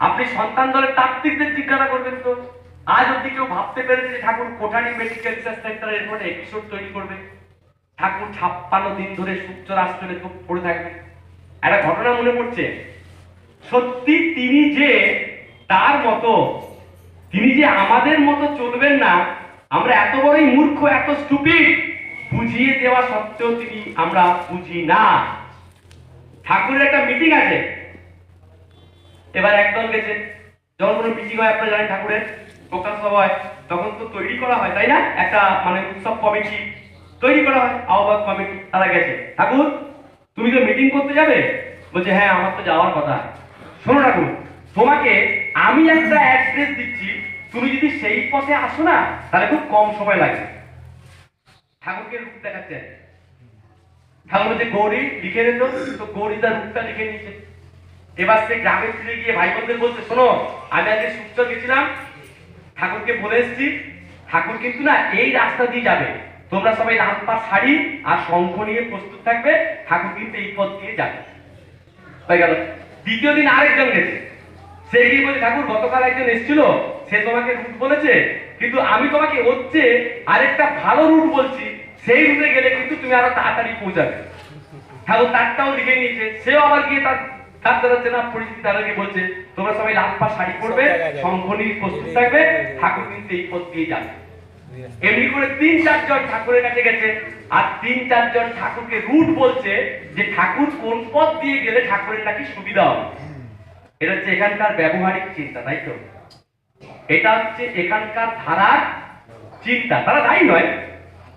আপনি সন্তান দলের তাত্ত্বিকদের জিজ্ঞাসা করবেন তো। আজ অব্দি কেউ ভাবতে পেরেছে যে ঠাকুর কোঠানি মেডিকেল রিসার্চ সেন্টারের এরপরে এপিসোড তৈরি করবে। ঠাকুর ছাপ্পান্ন দিন ধরে সূর্য রাষ্ট্রে পড়ে থাকবে। একটা ঘটনা মনে পড়ছে। সত্যি তিনি যে তার মতো, তিনি যে আমাদের মতো চলবেন না, আমরা এত বড়ই মূর্খ, এত স্টুপিড বুঝিয়ে দেওয়া সত্ত্বেও তিনি আমরা বুঝি না। ঠাকুরের একটা মিটিং আছে। এবার একদল গেছে। যখন কোনো মিটিং হয়, আপনারা জানেন ঠাকুরের। প্রকাশ হয়, তখন তো তৈরি করা হয়, তাই না? একটা মানে উৎসব কমিটি তৈরি করা হয়, আহ্বায়ক কমিটি, তারা গেছে। ঠাকুর, তুমি তো মিটিং করতে যাবে? বলছে হ্যাঁ আমার তো যাওয়ার কথা। শোনো ঠাকুর, তোমাকে আমি একটা অ্যাড্রেস দিচ্ছি, তুমি যদি সেই পথে আসো না, তাহলে খুব কম সময় লাগবে। ঠাকুরকে রূপ দেখাচ্ছে। ঠাকুর বলছে, গৌরী, লিখে নিত তো গৌরী তার রূপটা লিখে নিয়েছে। এবার সে গ্রামে ফিরে গিয়ে ভাই বোনদের বলছে, শোনো, আমি আজকে সূর্য গেছিলাম। ঠাকুরকে বলে এসেছি। ঠাকুর কিন্তু না এই রাস্তা দিয়ে যাবে। তোমরা সবাই লাল পা শাড়ি আর শঙ্খ নিয়ে প্রস্তুত থাকবে। ঠাকুর কিন্তু এই পথ দিয়ে যাবে। হয়ে গেল। দ্বিতীয় দিন আরেকজন গেছে। সে গিয়ে বলছে, ঠাকুর, গতকাল একজন এসেছিল। সে তোমাকে রুট বলেছে। কিন্তু আমি তোমাকে হচ্ছে আরেকটা ভালো রুট বলছি। সেই রুটে গেলে কিন্তু তুমি আরও তাড়াতাড়ি পৌঁছাবে। ঠাকুর তারটাও লিখে নিয়েছে। সেও আবার গিয়ে তার তার দ্বারা চেনা পরিচিতি তাদেরকে বলছে তোমরা সবাই লাল পা শাড়ি পরবে প্রস্তুত থাকবে ঠাকুর কিন্তু এই পথ দিয়ে যাবে। এমনি করে তিন চারজন ঠাকুরের কাছে গেছে আর তিন চারজন ঠাকুরকে রুট বলছে যে ঠাকুর কোন পথ দিয়ে গেলে ঠাকুরের নাকি সুবিধা হবে? এটা হচ্ছে এখানকার ব্যবহারিক চিন্তা তাই তো? এটা হচ্ছে এখানকার ধারার চিন্তা। তারা তাই নয়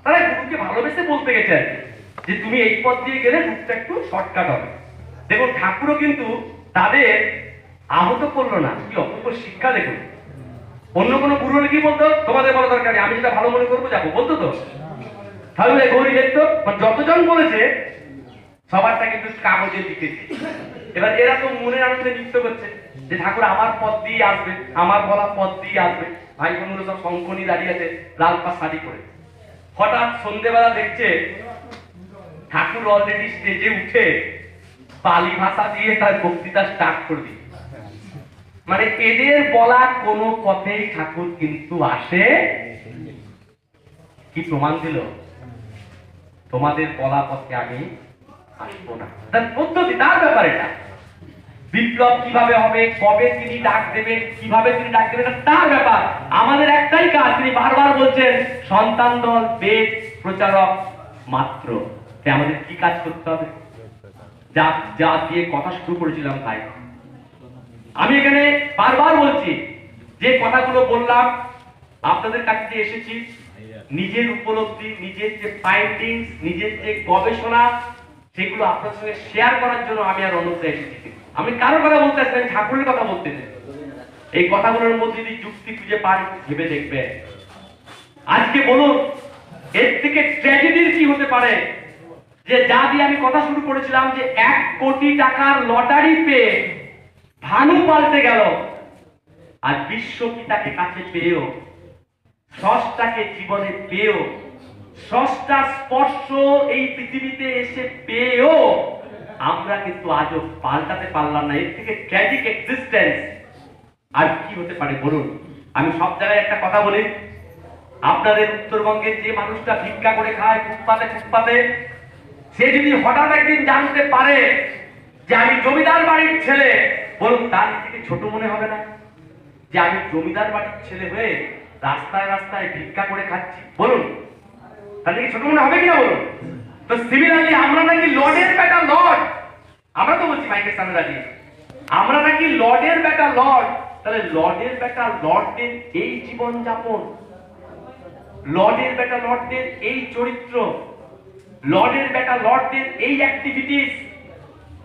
তারা গুরুকে ভালোবেসে বলতে গেছে আর কি, যে তুমি এই পথ দিয়ে গেলে রুটটা একটু শর্টকাট হবে। দেখুন, ঠাকুরও কিন্তু তাদের আহত করল না। কি অপূর্ব শিক্ষা দেখুন। অন্য কোনো গুরু হলে কি বলতো? তোমাদের বলা দরকার আমি যেটা ভালো মনে করব যাব, বলতো তো? তাহলে গৌরী দেখতো যতজন বলেছে, সবারটা কিন্তু কাগজে লিখেছে। এবার এরা তো মনের আনন্দে নৃত্য করছে, যে ঠাকুর আমার পথ দিয়ে আসবে, আমার বলা পথ দিয়ে আসবে। ভাই বোনগুলো সব শঙ্কনি দাঁড়িয়ে আছে, লাল পা শাড়ি করে হঠাৎ সন্ধেবেলা দেখছে, ঠাকুর অলরেডি স্টেজে উঠে পালি ভাষা দিয়ে তার বক্তৃতা স্টার্ট করে মানে এদের বলা কোনো পথেই ঠাকুর কিন্তু আসে কি প্রমাণ দিল? তোমাদের বলা পথে আমি আসব না। তার পদ্ধতি, তার ব্যাপার এটা। বিপ্লব কীভাবে হবে, কবে তিনি ডাক দেবেন, কীভাবে তিনি ডাক দেবেন তার ব্যাপার। আমাদের একটাই কাজ, তিনি বারবার বলছেন, সন্তান দল, বেদ, প্রচারক মাত্র। আমাদের কি কাজ করতে হবে? যা যা দিয়ে কথা শুরু করেছিলাম তাই। আমি এখানে বারবার বলছি, যে কথাগুলো বললাম, আপনাদের কাছে যে এসেছি, নিজের উপলব্ধি, নিজের যে ফাইন্ডিংস নিজের যে গবেষণা, সেগুলো আপনার সঙ্গে শেয়ার করার জন্য আমি আর অনুরোধে এসেছি। আমি কারও কথা বলতে আমি ঠাকুরের কথা বলতে চাই। এই কথাগুলোর মধ্যে যদি যুক্তি খুঁজে পান, ভেবে দেখবে আজকে বলুন, এর থেকে ট্র্যাজেডির কি হতে পারে? যে যা দিয়ে আমি কথা শুরু করেছিলাম যে এক কোটি টাকার লটারি পেয়ে ভানু পাল্টে গেল। আর বিশ্ব পিতাকে কাছে পেয়েও? স্রষ্টাকে জীবনে পেয়েও? স্রষ্টার স্পর্শ এই পৃথিবীতে এসে পেয়েও? আমরা কিন্তু আজও পাল্টাতে পারলাম না। এর থেকে ট্র্যাজিক এক্সিস্টেন্স আর কি হতে পারে বলুন? আমি সব জায়গায় একটা কথা বলি। আপনাদের উত্তরবঙ্গের যে মানুষটা ভিক্ষা করে খায় ফুটপাতে ফুটপাতে সে যদি হঠাৎ একদিন জানতে পারে যে আমি জমিদার বাড়ির ছেলে, বলুন তার থেকে ছোট মনে হবে না? যে আমি জমিদার বাড়ির ছেলে হয়ে রাস্তায় রাস্তায় ভিক্ষা করে খাচ্ছি, বলুন। তার থেকে ছোট মনে হবে কিনা বলুন? তো সিমিলারলি আমরা নাকি লর্ডের বেটা লর্ড। আমরা তো বলছি মাইকের সামনে দাঁড়িয়ে আমরা নাকি লর্ডের বেটা লর্ড। তাহলে লর্ডের বেটা লর্ডদের এই জীবন যাপন লর্ডের বেটা লর্ডদের এই চরিত্র লর্ডের বেটা লর্ডদের এই অ্যাক্টিভিটিস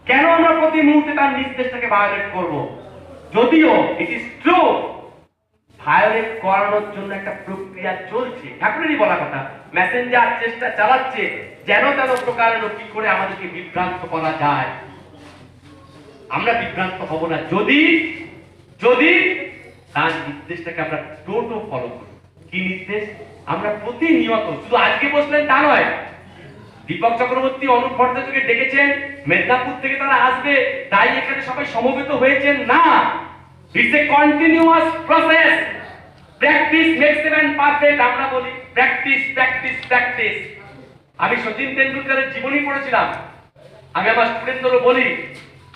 কেন আমরা প্রতি মুহূর্তে তার নির্দেশটাকে ভায়োলেট করব? যদিও ইট ইজ ট্রু ভায়োলেট করানোর জন্য একটা প্রক্রিয়া চলছে। ঠাকুরেরই বলা কথা মেসেঞ্জার চেষ্টা চালাচ্ছে, যেন তেন প্রকারের কি করে আমাদেরকে বিভ্রান্ত করা যায়। আমরা বিভ্রান্ত হব না। যদি যদি তার নির্দেশটাকে আমরা টোটো ফলো করি। কি নির্দেশ? আমরা প্রতিনিয়ত, শুধু আজকে বসলেন তা নয় দীপক চক্রবর্তী অনুপ ভট্টাচার্যকে ডেকেছেন, মেদিনীপুর থেকে তারা আসবে, তাই এখানে সবাই সমবেত হয়েছেন না। It's a continuous process practice makes man perfect আমরা বলি প্র্যাকটিস প্র্যাকটিস প্র্যাকটিস আমি সচিন তেন্ডুলকারের জীবনী পড়েছিলাম। আমি আমার স্টুডেন্টদেরও বলি,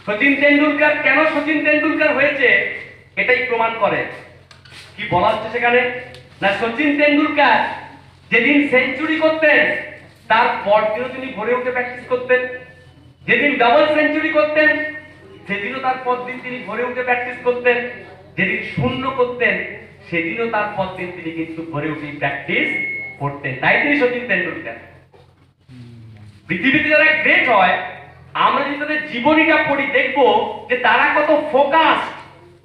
সচিন তেন্ডুলকার কেন সচিন তেন্ডুলকার হয়েছে? এটাই প্রমাণ করে। কি বলা হচ্ছে সেখানে? না, সচিন তেন্ডুলকার যেদিন সেঞ্চুরি করতেন তার পরদিনও তিনি ভোরে উঠে প্র্যাকটিস করতেন, যেদিন ডাবল সেঞ্চুরি করতেন, সেদিনও তার পরদিন তিনি ভোরে উঠে প্র্যাকটিস করতেন, যেদিন শূন্য করতেন, সেদিনও তার পরদিন তিনি কিন্তু ভোরে উঠে প্র্যাকটিস করতেন। তাই তিনি সচিন তেন্ডুলকার। পৃথিবীতে যারা গ্রেট হয়, আমরা যদি তাদের জীবনীটা পড়ি, দেখব যে তারা কত ফোকাস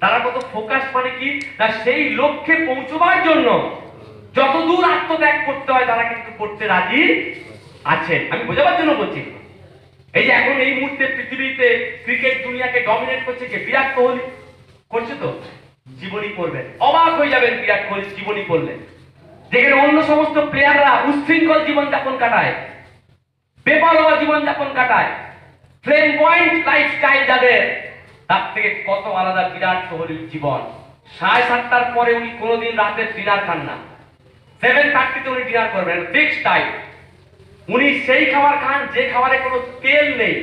তারা কত ফোকাস মানে কি? না সেই লক্ষ্যে পৌঁছবার জন্য যতদূর আত্মত্যাগ করতে হয়, তারা কিন্তু করতে রাজি আছেন আমি বোঝাবার জন্য বলছি। এই যে এখন এই মুহূর্তে পৃথিবীতে ক্রিকেট দুনিয়াকে ডমিনেট করছে কে? বিরাট কোহলি। করছে তো? জীবনী পড়বেন অবাক হয়ে যাবেন বিরাট কোহলি জীবনী পড়লেন যেখানে অন্য সমস্ত প্লেয়াররা উচ্ছৃঙ্খল জীবন যাপন কাটায়। বেপরোয়া জীবন যাপন কাটায়। ফ্লেম পয়েন্ট লাইফস্টাইল যাদের, তার থেকে কত আলাদা বিরাট কোহলির জীবন। সাড়ে সাতটার পরে উনি কোনোদিন রাতে ডিনার খান না। সেভেন থার্টিতে উনি ডিনার করবেন। ফিক্সড টাইম উনি সেই খাবার খান, যে খাবারে কোনো তেল নেই।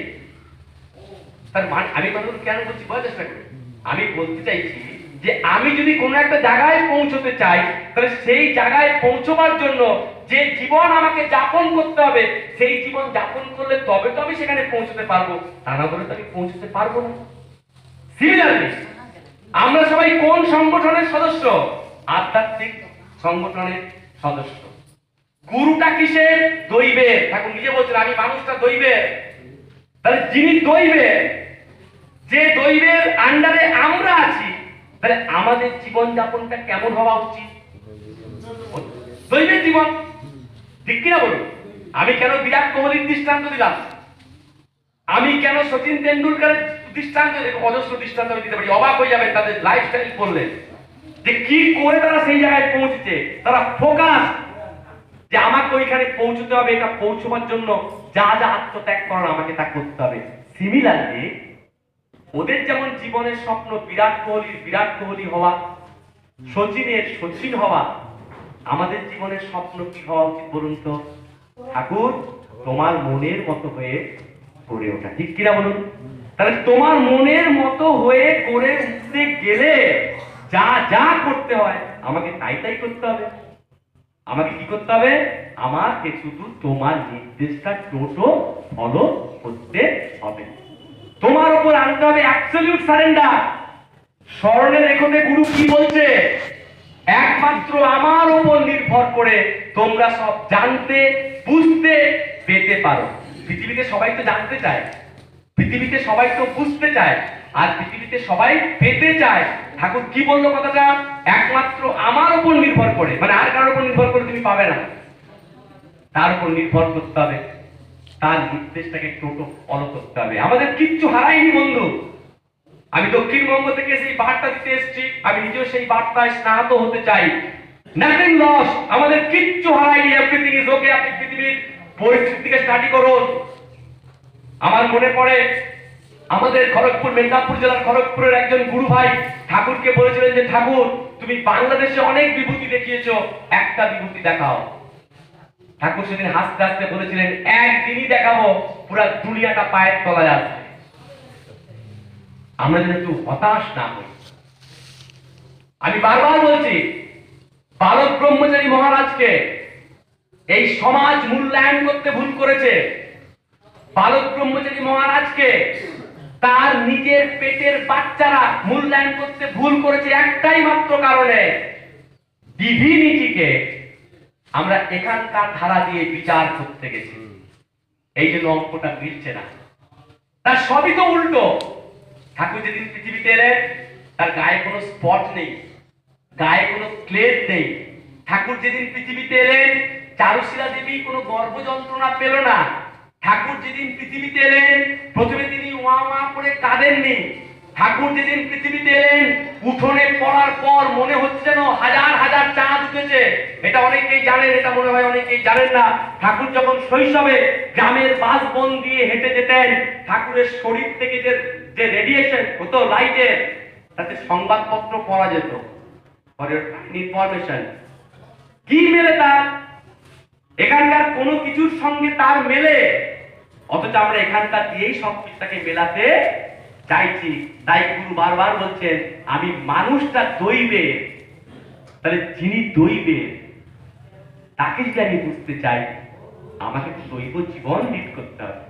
তার মানে আমি কথাগুলো কেন বলছি বোঝার চেষ্টা করি। আমি বলতে চাইছি যে আমি যদি কোনো একটা জায়গায় পৌঁছতে চাই, তাহলে সেই জায়গায় পৌঁছবার জন্য যে জীবন আমাকে যাপন করতে হবে, সেই জীবন যাপন করলে তবে তো আমি সেখানে পৌঁছতে পারব। তা না বলে তো আমি পৌঁছতে পারব না। সিমিলারলি আমরা সবাই কোন সংগঠনের সদস্য? আধ্যাত্মিক সংগঠনের সদস্য। গুরুটা কিসের দৈবের ঠাকুর নিজে বলছেন, আমি মানুষটা দৈবের তাহলে যিনি দৈবের যে দৈবের আন্ডারে আমরা আছি, তাহলে আমাদের জীবন যাপনটা কেমন হওয়া উচিত? দৈবের জীবন। ঠিক কিনা বলুন? আমি কেন বিরাট কোহলির দৃষ্টান্ত দিলাম? আমি কেন সচিন তেন্ডুলকারের দৃষ্টান্ত? অজস্র দৃষ্টান্ত আমি দিতে পারি? অবাক হয়ে যাবেন তাদের লাইফস্টাইল করলে যে কি করে তারা সেই জায়গায় পৌঁছেছে? তারা ফোকাস যে আমাকে ওইখানে পৌঁছতে হবে, এটা পৌঁছবার জন্য যা যা আত্মত্যাগ করার আমাকে তা করতে হবে। সিমিলারলি ওদের যেমন জীবনের স্বপ্ন বিরাট কোহলির বিরাট কোহলি হওয়া, সচিনের সচিন হওয়া, আমাদের জীবনের স্বপ্ন কি হওয়া উচিত বলুন তো? ঠাকুর, তোমার মনের মতো হয়ে গড়ে ওঠা। ঠিক কিনা বলুন? তাহলে তোমার মনের মতো হয়ে গড়ে উঠতে গেলে যা যা করতে হয়, আমাকে তাই তাই করতে হবে। আমাকে কি করতে হবে? আমাকে শুধু তোমার নির্দেশটা টোটো ফলো করতে হবে। তোমার উপর আনতে হবে অ্যাবসলিউট সারেন্ডার স্মরণে রেখোতে গুরু কি বলছে? একমাত্র আমার উপর নির্ভর করে তোমরা সব জানতে, বুঝতে পেতে পারো। পৃথিবীতে সবাই তো জানতে চায়। পৃথিবীতে সবাই তো বুঝতে চায়। আর পৃথিবীতে সবাই পেতে চায়। ঠাকুর কি বলল কথাটা? একমাত্র আমার উপর নির্ভর করে। মানে আর কারোর উপর নির্ভর করে তুমি পাবে না। তার উপর নির্ভর করতে হবে। তার নির্দেশটাকে টোটো ফলো করতে হবে। আমাদের কিচ্ছু হারাইনি বন্ধু। আমি দক্ষিণবঙ্গ থেকে সেই বার্তা দিতে এসেছি। আমি নিজেও সেই বার্তায় স্নাত হতে চাই। নাথিং লস আমাদের কিচ্ছু হারাইনি এভরিথিং ইজ আপনি পৃথিবীর পরিস্থিতিকে স্টাডি করুন। আমার মনে পড়ে আমাদের খড়গপুর, মেদিনীপুর জেলার খড়গপুরের একজন গুরু ভাই ঠাকুরকে বলেছিলেন যে, ঠাকুর, তুমি বাংলাদেশে অনেক বিভূতি দেখিয়েছো, একটা বিভূতি দেখাও। ঠাকুর সেদিন হাসতে হাসতে বলেছিলেন, একদিনই দেখাবো, পুরো দুনিয়াটা পায়ের তলায় আসবে। আমরা যেন একটু হতাশ না হই। আমি বারবার বলছি, বালক ব্রহ্মচারী মহারাজকে এই সমাজ মূল্যায়ন করতে ভুল করেছে। বালক ব্রহ্মচারী মহারাজকে তার নিজের পেটের বাচ্চারা মূল্যায়ন করতে ভুল করেছে একটাই মাত্র কারণে। ডিভিনিটিকে আমরা এখানকার ধারা দিয়ে বিচার করতে গেছি। এই জন্য অঙ্কটা মিলছে না। তার সবই তো উল্টো। ঠাকুর যেদিন পৃথিবীতে এলেন, তার গায়ে কোনো স্পট নেই, গায়ে কোনো ক্লেদ নেই। ঠাকুর যেদিন পৃথিবীতে এলেন, চারুশিলা দেবী কোনো গর্ভ যন্ত্রণা পেল না। ঠাকুর যেদিন পৃথিবীতে এলেন, প্রথমে তিনি ওয়া মা করে কাঁদেননি। ঠাকুর যেদিন পৃথিবীতে এলেন, উঠোনে পড়ার পর মনে হচ্ছে যেন হাজার হাজার চাঁদ উঠেছে। এটা অনেকেই জানেন, এটা মনে হয় অনেকেই জানেন না। ঠাকুর যখন শৈশবে গ্রামের বাস বন দিয়ে হেঁটে যেতেন, ঠাকুরের শরীর থেকে যে যে রেডিয়েশন হতো লাইটের তাতে সংবাদপত্র পড়া যেত। ফর ইনফরমেশন কি মেলে তার? এখানকার কোনো কিছুর সঙ্গে তার মেলে। অথচ আমরা এখানকার দিয়েই সব কিছুটাকে মেলাতে চাইছি। তাই গুরু বারবার বলছেন, আমি মানুষটা দইবে তাহলে যিনি দইবে তাকে যদি আমি বুঝতে চাই, আমাকে তো দৈব জীবন লিড করতে হবে।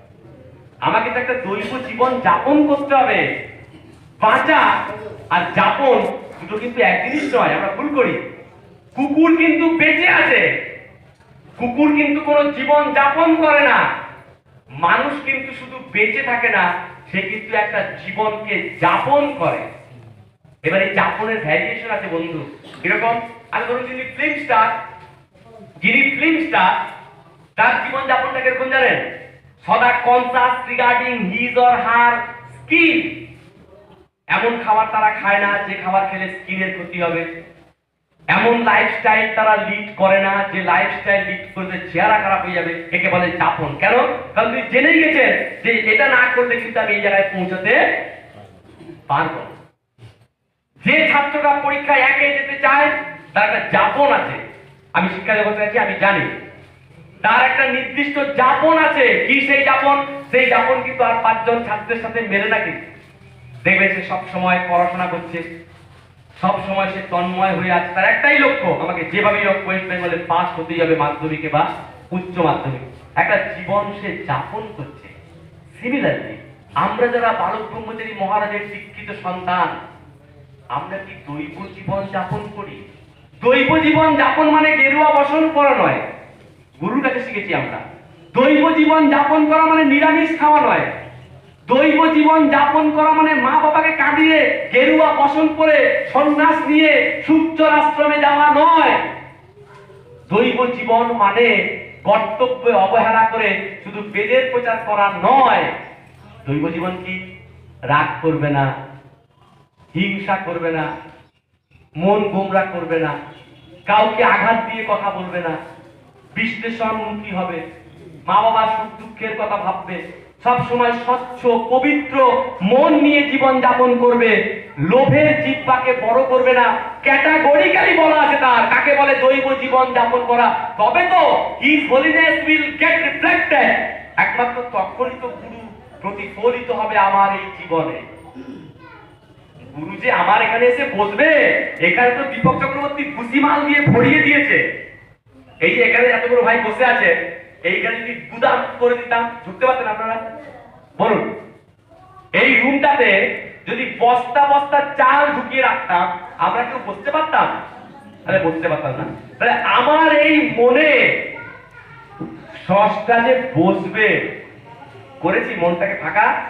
আমাকে তো একটা দৈব জীবন যাপন করতে হবে। বাঁচা আর যাপন দুটো কিন্তু এক জিনিস নয়, আমরা ভুল করি। কুকুর কিন্তু বেঁচে আছে। কুকুর কিন্তু কোনো জীবন যাপন করে না। মানুষ কিন্তু শুধু বেঁচে থাকে না, সে কিন্তু একটা জীবনকে যাপন করে। এবার এই যাপনের ভ্যারিয়েশন আছে বন্ধু এরকম আমি ধরুন যিনি ফিল্ম স্টার যিনি ফিল্ম স্টার তার জীবন যাপনটা কীরকম জানেন? সদা conscious regarding his or her skin এমন খাবার তারা খায় না, যে খাবার খেলে স্কিনের ক্ষতি হবে। এমন লাইফস্টাইল তারা লিড করে না যে লাইফস্টাইল লিড করলে চেহারা খারাপ হয়ে যাবে। একে বলে যাপন। কেন? কারণ তুমি জেনেই গেছেন যে এটা না করলে কিন্তু আমি এই জায়গায় পৌঁছাতে পারব। যে ছাত্ররা পরীক্ষায় একে যেতে চায়, তার একটা যাপন আছে। আমি শিক্ষা জগতে আছি, আমি জানি। তার একটা নির্দিষ্ট যাপন আছে। কি সেই যাপন? সেই যাপন কিন্তু আর পাঁচজন ছাত্রের সাথে মেলে না কিন্তু। দেখবে সে সব সময় পড়াশোনা করছে। সব সময় সে তন্ময় হয়ে আছে। তার একটাই লক্ষ্য, আমাকে যেভাবেই হোক ওয়েস্ট বেঙ্গলে পাস হতেই হবে মাধ্যমিকে বা উচ্চ মাধ্যমিক। একটা জীবন সে যাপন করছে। সিমিলারলি আমরা যারা বালক ব্রহ্মচারী মহারাজের শিক্ষিত সন্তান, আমরা কি দৈব জীবন যাপন করি? দৈব জীবন যাপন মানে গেরুয়া বসন করা নয়। গুরুর কাছে শিখেছি আমরা। দৈব জীবন যাপন করা মানে নিরামিষ খাওয়া নয়। দৈব জীবন যাপন করা মানে মা বাবাকে কাঁদিয়ে গেরুয়া বসন করে সন্ন্যাস নিয়ে সূর্যর আশ্রমে যাওয়া নয়। দৈব জীবন মানে কর্তব্যে অবহেলা করে শুধু বেদের প্রচার করা নয়। দৈব জীবন কি? রাগ করবে না, হিংসা করবে না, মন গোমরা করবে না, কাউকে আঘাত দিয়ে কথা বলবে না, বিশ্লেষণমুখী হবে, মা বাবার সুখ দুঃখের কথা ভাববে সব সময় স্বচ্ছ, পবিত্র, মন নিয়ে জীবন যাপন করবে। লোভের জিব্বাকে বড় করবে না। ক্যাটাগরিক্যালি বলা আছে তার। কাকে বলে দৈব জীবন যাপন করা? তবে তো his holiness will get reflected একমাত্র তখনই তো গুরু প্রতিফলিত হবে আমার এই জীবনে। গুরু যে আমার এখানে এসে বসবে, এখানে তো দীপক চক্রবর্তী ভুসিমাল দিয়ে ভরিয়ে দিয়েছে। এই যে এখানে এতগুলো ভাই বসে আছে। এইখানে যদি গুদাম করে দিতাম, ঢুকতে পারতেন আপনারা? বলুন। এই রুমটাতে যদি বস্তা বস্তা চাল ঢুকিয়ে রাখতাম, আমরা কেউ বসতে পারতাম? তাহলে বসতে পারতাম না। তাহলে আমার এই মনে সসটা যে বসবে, করেছি মনটাকে ফাঁকা?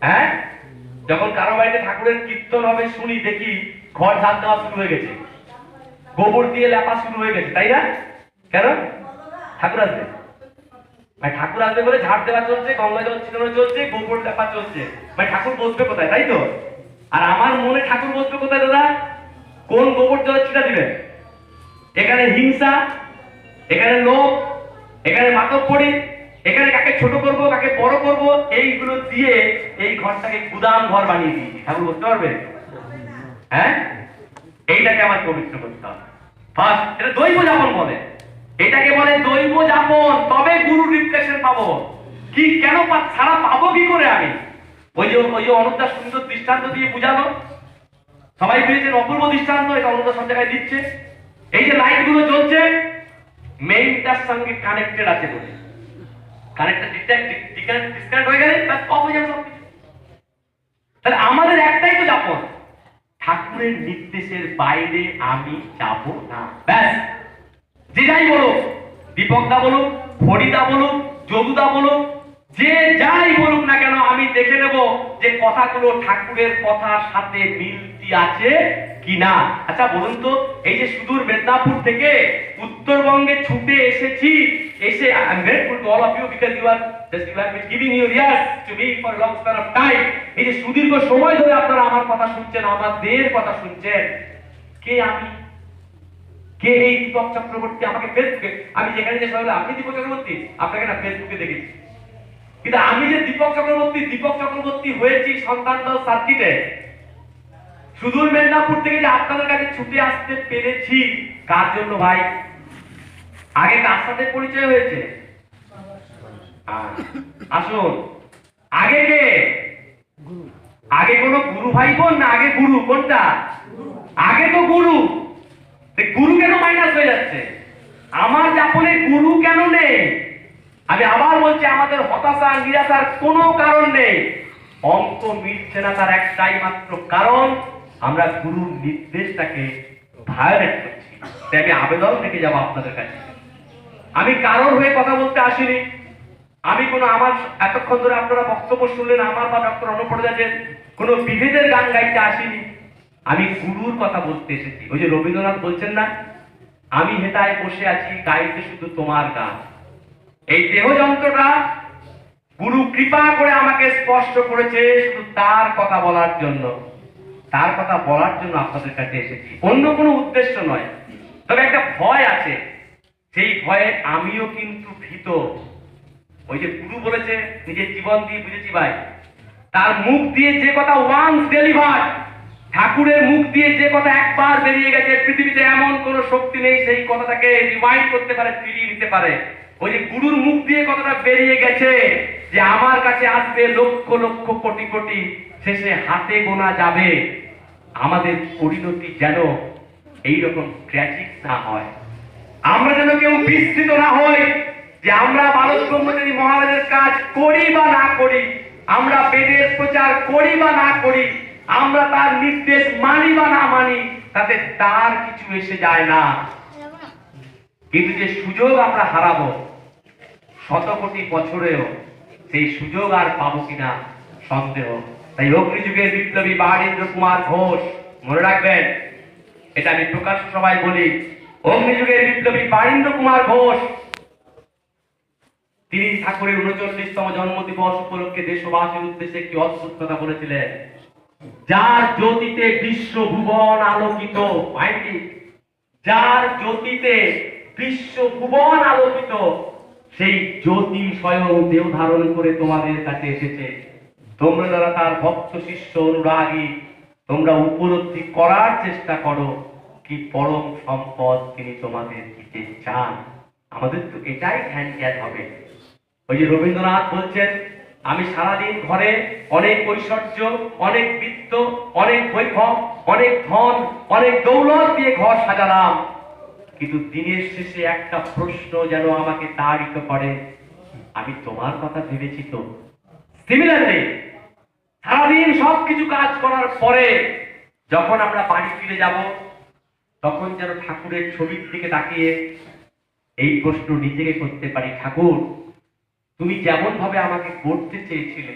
হ্যাঁ? যখন কারও বাড়িতে ঠাকুরের কীর্তন হবে, শুনি, দেখি, ঘর ঝাড় দেওয়া শুরু হয়ে গেছে। গোবর দিয়ে লেপা শুরু হয়ে গেছে, তাই না? কেন? ঠাকুর আসবে। ভাই, ঠাকুর আসবে বলে ঝাড় দেওয়া চলছে, গঙ্গা জল ছিটানো চলছে, গোবর লেপা চলছে। ভাই, ঠাকুর বসবে কোথায়, তাই তো? আর আমার মনে ঠাকুর বসবে কোথায়, দাদা? কোন গোবর জল ছিটা দিবেন? এখানে হিংসা, এখানে লোভ, এখানে মাতব পড়ি এখানে কাকে ছোট করব, কাকে বড় করব, এইগুলো দিয়ে এই ঘরটাকে গুদাম ঘর বানিয়ে দিয়েছি। ঠাকুর বুঝতে পারবে? হ্যাঁ? এইটাকে আমার পবিত্র করতে হবে। ফার্স্ট, এটা দৈব যাপন বলে। এটাকে বলে দৈব যাপন। তবে গুরু রিফ্লেকশন পাবো। কি, কেন ছাড়া পাবো কি করে আমি? ওই যে ওই যে অনুদার সুন্দর দৃষ্টান্ত দিয়ে বুঝালো। সবাই বুঝেছেন অপূর্ব দৃষ্টান্ত, এটা অনুদার সব জায়গায় দিচ্ছে। এই যে লাইটগুলো জ্বলছে মেইনটার সঙ্গে কানেক্টেড আছে বলে। কানেক্টটা ডিসকানেক্ট হয়ে গেলে ব্যাস অফ হয়ে যাবে সব তাহলে আমাদের একটাই তো যাপন। ঠাকুরের নির্দেশের বাইরে আমি যাব না। ব্যাস। যে যাই বলুক, দীপকদা বলুক হরিদা বলুক, যদুদা বলুক, যে যাই বলুক না কেন, আমি দেখে নেব যে কথাগুলো ঠাকুরের কথার সাথে মিলতি আছে কিনা। আচ্ছা বলুন তো, এই যে সুদূর মেদিনীপুর থেকে উত্তরবঙ্গে ছুটে এসেছি, এসে I grateful to all of you because you are just you have been giving your years to me for long span of time এই যে সুদীর্ঘ সময় ধরে আপনারা আমার কথা শুনছেন, আমাদের কথা শুনছেন, কে আমি? কে এই দীপক চক্রবর্তী আমাকে ফেসবুকে আমি যেখানে যে সবাই আপনি দীপক চক্রবর্তী? আপনাকে না ফেসবুকে দেখেছি। কিন্তু আমি যে দীপক চক্রবর্তী দীপক চক্রবর্তী হয়েছি সন্তান দল সার্কিটে সুদূর মেদিনীপুর থেকে যে আপনাদের কাছে ছুটে আসতে পেরেছি, কার জন্য ভাই? আগে কার সাথে পরিচয় হয়েছে? আসুন, আগে কে? আগে কোনো গুরু ভাই বোন না, আগে গুরু, কোনটা? আগে তো গুরু। গুরু কেন মাইনাস হয়ে যাচ্ছে? আমার যাপনে গুরু কেন নেই? আমি আবার বলছি, আমাদের হতাশা, নিরাশার কোনো কারণ নেই। অঙ্ক মিটছে না তার একটাই মাত্র কারণ, আমরা গুরুর নির্দেশটাকে ভায়োলেট করছি। তাই আমি আবেদন থেকে যাব আপনাদের কাছে। আমি কারোর হয়ে কথা বলতে আসিনি। আমি কোনো আমার, এতক্ষণ ধরে আপনারা বক্তব্য শুনলেন, আমার বা ডক্টর অনুপ্রদাজের কোনো বিভেদের গান গাইতে আসিনি। আমি গুরুর কথা বলতে এসেছি। ওই যে রবীন্দ্রনাথ বলছেন না, আমি হেতায় বসে আছি, গাইতে শুধু তোমার গান। এই দেহ যন্ত্রটা গুরু কৃপা করে আমাকে স্পষ্ট করেছে শুধু তার কথা বলার জন্য। তার কথা বলার জন্য আপনাদের কাছে এসেছি। অন্য কোনো উদ্দেশ্য নয়। তবে একটা ভয় আছে। সেই ভয়ে আমিও কিন্তু ভীত। ওই যে গুরু বলেছে, নিজের জীবন দিয়ে বুঝেছি ভাই। তার মুখ দিয়ে যে কথা ওয়ান্স ডেলিভার ঠাকুরের মুখ দিয়ে যে কথা একবার বেরিয়ে গেছে, পৃথিবীতে এমন কোন শক্তি নেই, সেই কথাটাকে রিমাইন্ড করতে পারে, ফিরিয়ে নিতে পারে। ওই যে গুরুর মুখ দিয়ে কথাটা বেরিয়ে গেছে যে আমার কাছে আসবে লক্ষ লক্ষ, কোটি কোটি, শেষে হাতে গোনা যাবে। আমাদের পরিণতি যেন এইরকম ট্র্যাজিক না হয়। আমরা যেন কেউ বিস্তৃত না হই যে আমরা ভারত ব্রহ্মচারী মহারাজের কাজ করি বা না করি, আমরা বেদের প্রচার করি বা না করি আমরা তার নির্দেশ মানি বা না মানি, তাতে তার কিছু এসে যায় না। কিন্তু যে সুযোগ আমরা হারাবো শত কোটি বছরেও সেই সুযোগ আর পাবো কিনা সন্দেহ। তাই অগ্নিযুগের বিপ্লবী বাহারেন্দ্র কুমার ঘোষ, মনে রাখবেন, এটা আমি প্রকাশ সবাই বলি, অগ্নিযুগের বিপ্লবী বারীন্দ্র কুমার ঘোষ, তিনি ঠাকুরের উনচল্লিশতম জন্মদিবস উপলক্ষে দেশবাসীর উদ্দেশ্যে একটি অদ্ভুত কথা বলেছিলেন। যার জ্যোতিতে বিশ্ব ভুবন আলোকিত মাইন্ডি যার জ্যোতিতে বিশ্ব ভুবন আলোকিত, সেই জ্যোতি স্বয়ং দেহ ধারণ করে তোমাদের কাছে এসেছে। তোমরা যারা তার ভক্ত, শিষ্য, অনুরাগী, তোমরা উপলব্ধি করার চেষ্টা করো কি পরম সম্পদ তিনি তোমাদের দিতে চান। আমাদের তো এটাই জ্ঞান হবে। ওই যে রবীন্দ্রনাথ বলছেন আমি সারাদিন ঘরে অনেক ঐশ্বর্য, অনেক বৃত্ত, অনেক বৈভব, অনেক ধন, অনেক দৌলত দিয়ে ঘর সাজালাম। কিন্তু দিনের শেষে একটা প্রশ্ন যেন আমাকে তাড়িত করে। আমি তোমার কথা ভেবেছি তো। সিমিলারলি সারাদিন সবকিছু কাজ করার পরে যখন আমরা বাড়ি ফিরে যাব, তখন যেন ঠাকুরের ছবির দিকে তাকিয়ে এই প্রশ্ন নিজেকে করতে পারি। ঠাকুর তুমি যেমন ভাবে আমাকে করতে চেয়েছিলে,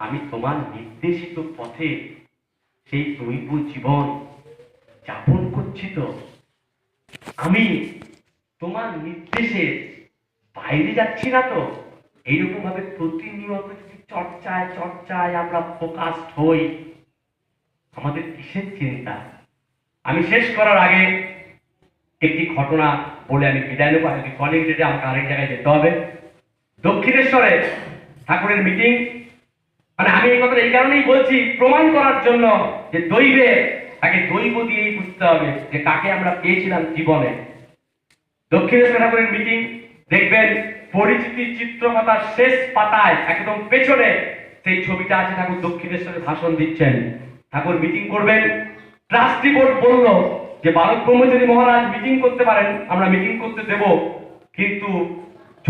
আমি তোমার নির্দেশিত পথে সেই দৈব জীবন যাপন করছি তো। আমি তোমার নির্দেশে বাইরে যাচ্ছি না তো। এইরকম ভাবে প্রতিনিয়ত যদি চর্চায় চর্চায় আমরা ফোকাসড হই, আমাদের কিসের চিন্তা? আমি শেষ করার আগে একটি ঘটনা বলে আমি বিদায় নেব। আজকে কলিং ডেটে আমাকে আরেক জায়গায় যেতে হবে। দক্ষিণেশ্বরে ঠাকুরের মিটিং মানে আমি এই কথাটা এই কারণেই বলছি, প্রমাণ করার জন্য যে দৈবে তাকে দৈব দিয়েই বুঝতে হবে যে কাকে আমরা পেয়েছিলাম জীবনে। দক্ষিণেশ্বর ঠাকুরের মিটিং দেখবেন পরিচিতি চিত্রকথার শেষ পাতায়, একদম পেছনে সেই ছবিটা আছে ঠাকুর দক্ষিণেশ্বরে ভাষণ দিচ্ছেন। ঠাকুর মিটিং করবেন। ট্রাস্টি বোর্ড বলল যে, বালক ব্রহ্মচারী মহারাজ মিটিং করতে পারেন, আমরা মিটিং করতে দেব। কিন্তু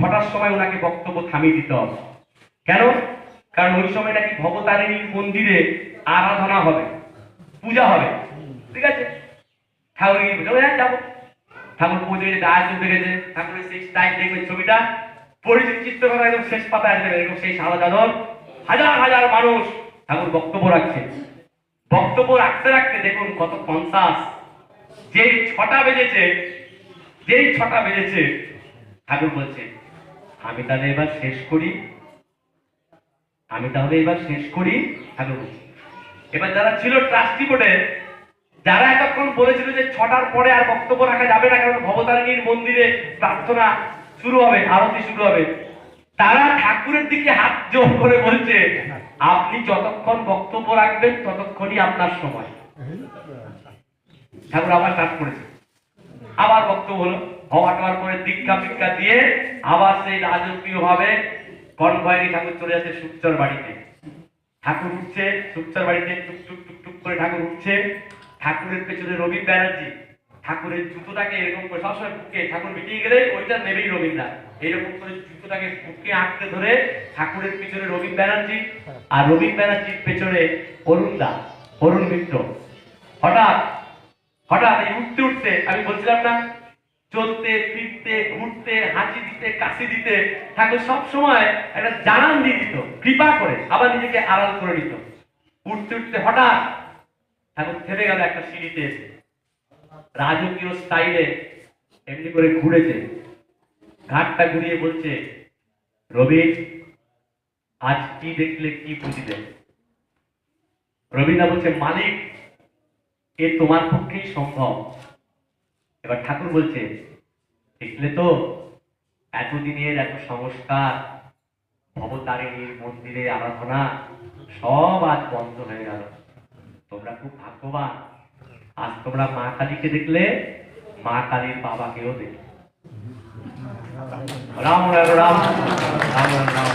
ছটার সময় ওনাকে বক্তব্য থামিয়ে দিতে হবে। কেন? কারণ ওই সময় নাকি ভবতারিণীর মন্দিরে আরাধনা হবে পূজা হবে। ঠিক আছে? ঠাকুর "হ্যাঁ, যাব। ঠাকুর পুজো ডায়াস উঠে গেছে ঠাকুরের সেই স্টাইল দেখবেন ছবিটা পরিচিত চিত্রকথা একদম শেষ পাতায় আসবে এরকম সেই সাদা হাজার হাজার মানুষ ঠাকুর বক্তব্য রাখছে। বক্তব্য রাখতে রাখতে দেখুন কত কনসাস যেই ছটা বেজেছে যেই ছটা বেজেছে ঠাকুর বলছে আমি তাহলে এবার শেষ করি। আমি তাহলে এবার শেষ করি। বলছে এবার যারা ছিল ট্রাস্টি বোর্ডে যারা এতক্ষণ বলেছিল যে ছটার পরে আর বক্তব্য রাখা যাবে না, কারণ ভবতারিণীর মন্দিরে প্রার্থনা শুরু হবে, আরতি শুরু হবে, তারা ঠাকুরের দিকে হাত জোর করে বলছে, আপনি যতক্ষণ বক্তব্য রাখবেন, ততক্ষণই আপনার সময়। ঠাকুর আবার স্টার্ট করেছে। আবার বক্তব্য হলো। হওয়া করে দীক্ষা ফিক্ষা দিয়ে আবার সেই রাজকীয় ভাবে কনভয় ঠাকুর চলে যাচ্ছে সুকচর বাড়িতে। ঠাকুর উঠছে সুকচর বাড়িতে টুক টুক টুক টুক করে ঠাকুর উঠছে। ঠাকুরের পেছনে রবি ব্যানার্জি। ঠাকুরের জুতোটাকে এরকম করে সবসময় বুকে ঠাকুর মিটিয়ে গেলে ওইটা নেবেই রবীন্দ্রা এরকম করে জুতোটাকে বুকে আঁকড়ে ধরে ঠাকুরের পিছনে রবীন ব্যানার্জি আর রবীন ব্যানার্জির পেছনে অরুণ দা, অরুণ মিত্র। হঠাৎ হঠাৎ এই উঠতে উঠতে আমি বলছিলাম না চলতে, ফিরতে, ঘুরতে, হাঁচি দিতে, কাশি দিতে ঠাকুর সব সময় একটা জানান দিয়ে দিত, কৃপা করে, আবার নিজেকে আড়াল করে নিত। উঠতে উঠতে হঠাৎ ঠাকুর থেমে গেল একটা সিঁড়িতে এসে। রাজকীয় স্টাইলে এমনি করে ঘুরেছে। ঘাটটা ঘুরিয়ে বলছে, রবি, আজ কি দেখলে, কি বুঝলে রবীন্দ্র বলছে, মালিক, এ তোমার পক্ষেই সম্ভব। এবার ঠাকুর বলছে, দেখলে তো এতদিনের এত সংস্কার ভবতারিণীর মন্দিরে আরাধনা, সব আজ বন্ধ হয়ে গেল। তোমরা খুব ভাগ্যবান। আজ তোমরা মা কালীকে দেখলে, মা কালীর বাবাকেও দেখলে। রাম রাম রাম। রাম রাম রাম।